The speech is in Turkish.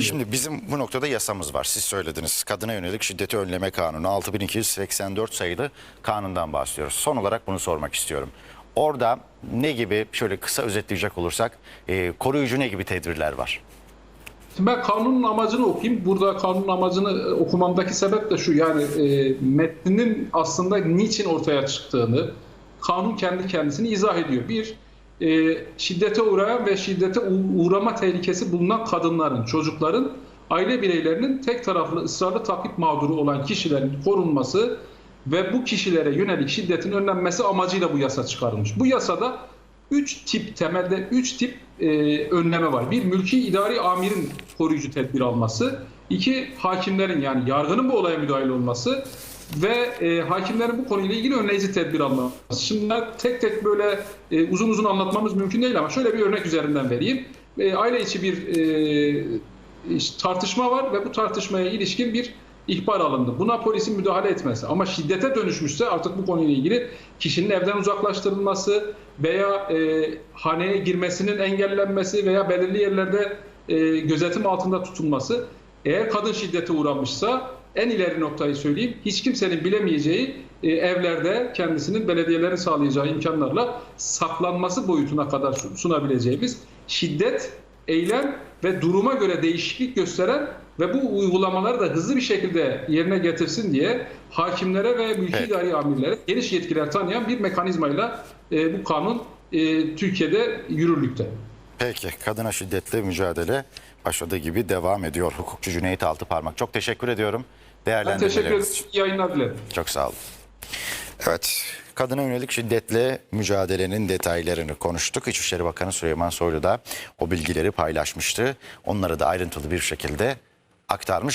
düşünmüyorum. Şimdi bizim bu noktada yasamız var. Siz söylediniz. Kadına yönelik şiddeti önleme kanunu 6284 sayılı kanundan bahsediyoruz. Son olarak bunu sormak istiyorum. Orada ne gibi şöyle kısa özetleyecek olursak e, koruyucu ne gibi tedbirler var? Şimdi ben kanunun amacını okuyayım. Burada kanunun amacını e, okumamdaki sebep de şu. Yani e, metninin aslında niçin ortaya çıktığını kanun kendi kendisini izah ediyor. Bir, e, şiddete uğrayan ve şiddete uğrama tehlikesi bulunan kadınların, çocukların, aile bireylerinin tek taraflı ısrarlı takip mağduru olan kişilerin korunması ve bu kişilere yönelik şiddetin önlenmesi amacıyla bu yasa çıkarılmış. Bu yasada üç tip temelde üç tip e, önleme var. Bir mülki idari amirin koruyucu tedbir alması. iki hakimlerin yani yargının bu olaya müdahil olması ve e, hakimlerin bu konuyla ilgili önleyici tedbir alması. Şimdi tek tek böyle e, uzun uzun anlatmamız mümkün değil ama şöyle bir örnek üzerinden vereyim. E, aile içi bir e, tartışma var ve bu tartışmaya ilişkin bir ihbar alındı. Buna polisin müdahale etmesi ama şiddete dönüşmüşse artık bu konuyla ilgili kişinin evden uzaklaştırılması veya e, haneye girmesinin engellenmesi veya belirli yerlerde e, gözetim altında tutulması eğer kadın şiddete uğramışsa en ileri noktayı söyleyeyim. Hiç kimsenin bilemeyeceği e, evlerde kendisinin belediyelerin sağlayacağı imkanlarla saklanması boyutuna kadar sun- sunabileceğimiz şiddet, eylem ve duruma göre değişiklik gösteren ve bu uygulamaları da hızlı bir şekilde yerine getirsin diye hakimlere ve mülki Evet. idari amirlere geniş yetkiler tanıyan bir mekanizmayla e, bu kanun e, Türkiye'de yürürlükte. Peki kadına şiddetle mücadele başladığı gibi devam ediyor. Hukukçu Cüneyt Altıparmak. Çok teşekkür ediyorum. Ben teşekkür Değerlendirmeleriniz ederim. İyi yayınlar dilerim. Çok sağ olun. Evet, kadına yönelik şiddetle mücadelenin detaylarını konuştuk. İçişleri Bakanı Süleyman Soylu da o bilgileri paylaşmıştı. Onları da ayrıntılı bir şekilde aktarmış.